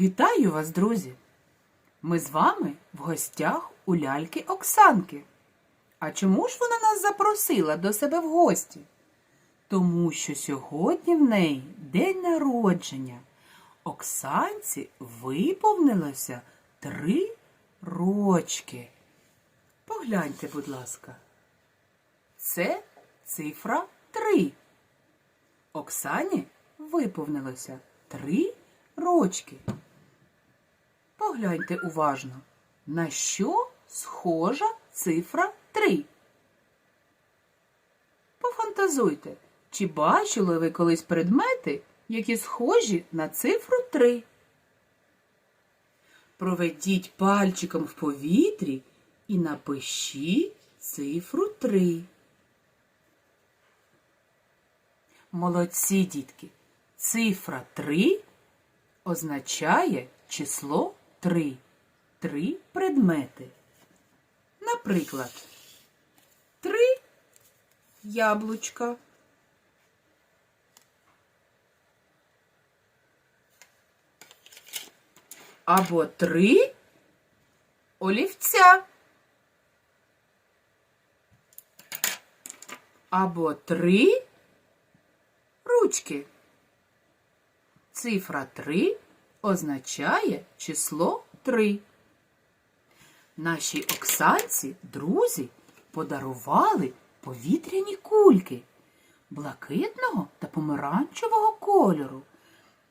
Вітаю вас, друзі! Ми з вами в гостях у ляльки Оксанки. А чому ж вона нас запросила до себе в гості? Тому що сьогодні в неї день народження. Оксанці виповнилося три рочки. Погляньте, будь ласка. Це цифра 3. Оксані виповнилося три рочки. Погляньте уважно, на що схожа цифра 3. Пофантазуйте, чи бачили ви колись предмети, які схожі на цифру 3? Проведіть пальчиком в повітрі і напишіть цифру 3. Молодці, дітки. Цифра 3 означає число 3. Три предмети. Наприклад, три яблучка. Або три олівця. Або три ручки. Цифра 3 означає число 3. Нашій Оксанці друзі подарували повітряні кульки блакитного та помаранчевого кольору.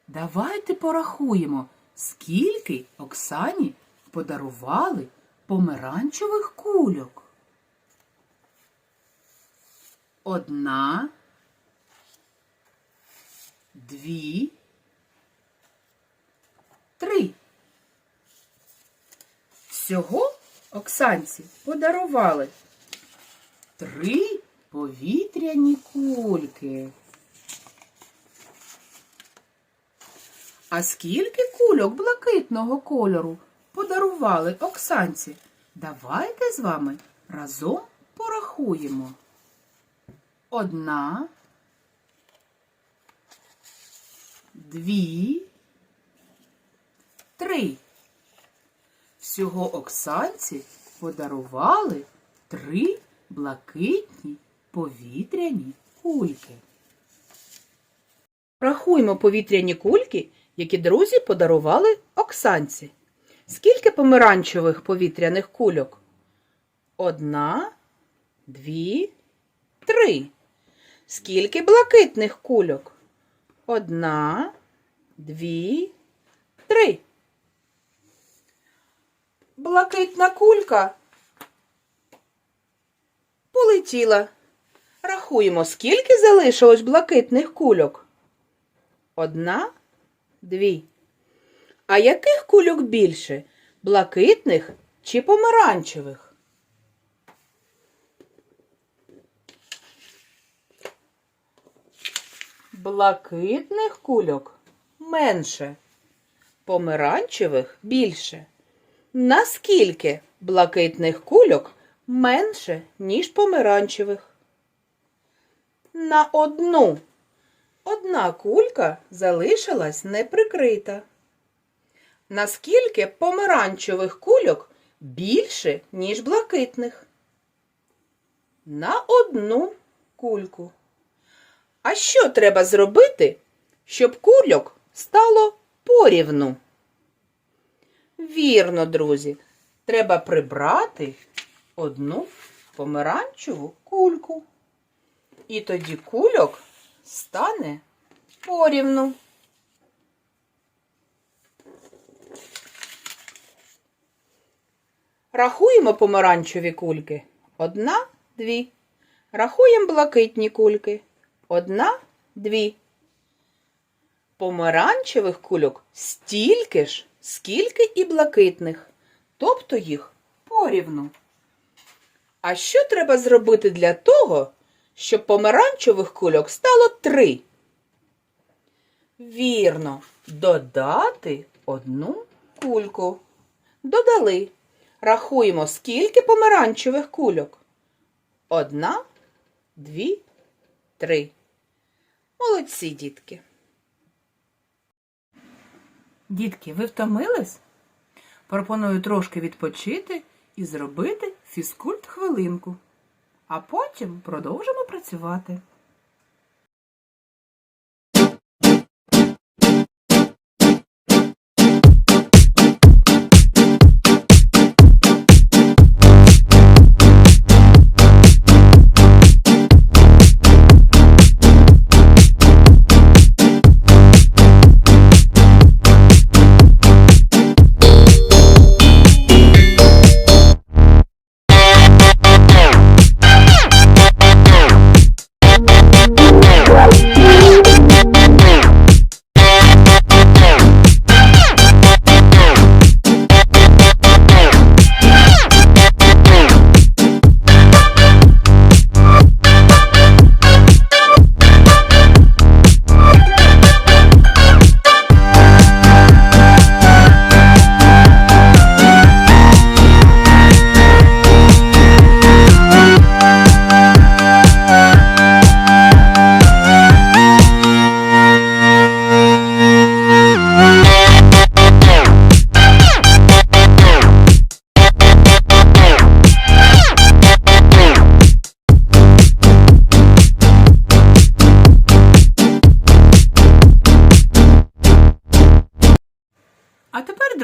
Давайте порахуємо, скільки Оксані подарували помаранчевих кульок. Одна, дві, три. Всього Оксанці подарували три повітряні кульки. А скільки кульок блакитного кольору подарували Оксанці? Давайте з вами разом порахуємо. Одна, дві, три. Всього Оксанці подарували три блакитні повітряні кульки. Рахуємо повітряні кульки, які друзі подарували Оксанці. Скільки помаранчевих повітряних кульок? Одна, дві, три. Скільки блакитних кульок? Одна, дві, три. Блакитна кулька полетіла. Рахуємо, скільки залишилось блакитних кульок. Одна, дві. А яких кульок більше? Блакитних чи помаранчевих? Блакитних кульок менше, помаранчевих більше. Наскільки блакитних кульок менше, ніж помаранчевих? На одну. Одна кулька залишилась неприкрита. Наскільки помаранчевих кульок більше, ніж блакитних? На одну кульку. А що треба зробити, щоб кульок стало порівну? Вірно, друзі, треба прибрати одну помаранчеву кульку. І тоді кульок стане порівну. Рахуємо помаранчеві кульки. Одна, дві. Рахуємо блакитні кульки. Одна, дві. Помаранчевих кульок стільки ж, скільки і блакитних, тобто їх порівну. А що треба зробити для того, щоб помаранчевих кульок стало три? Вірно, додати одну кульку. Додали. Рахуємо, скільки помаранчевих кульок. Одна, дві, три. Молодці, дітки. Дітки, ви втомились? Пропоную трошки відпочити і зробити фізкульт хвилинку. А потім продовжимо працювати.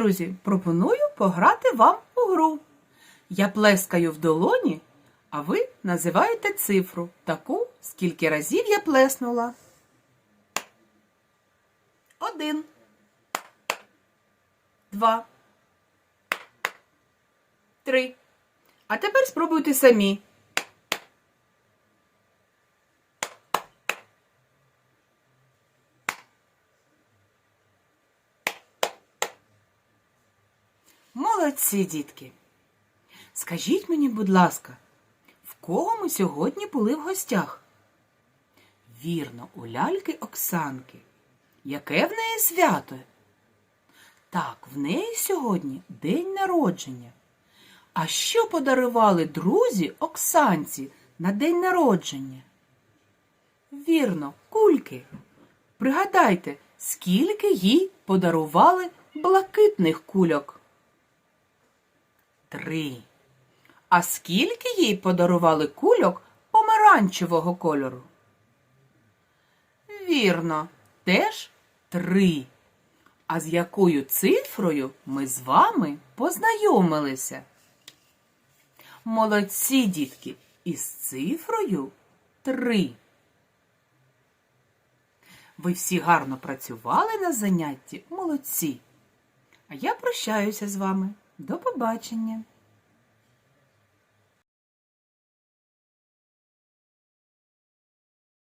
Друзі, пропоную пограти вам у гру. Я плескаю в долоні, а ви називаєте цифру таку, скільки разів я плеснула. Один. Два. Три. А тепер спробуйте самі. Молодці, дітки. Скажіть мені, будь ласка, в кого ми сьогодні були в гостях? Вірно, у ляльки Оксанки. Яке в неї свято? Так, в неї сьогодні день народження. А що подарували друзі Оксанці на день народження? Вірно, кульки. Пригадайте, скільки їй подарували блакитних кульок? Три. А скільки їй подарували кульок помаранчевого кольору? Вірно, теж три. А з якою цифрою ми з вами познайомилися? Молодці, дітки, із цифрою три. Ви всі гарно працювали на занятті, молодці. А я прощаюся з вами. До побачення!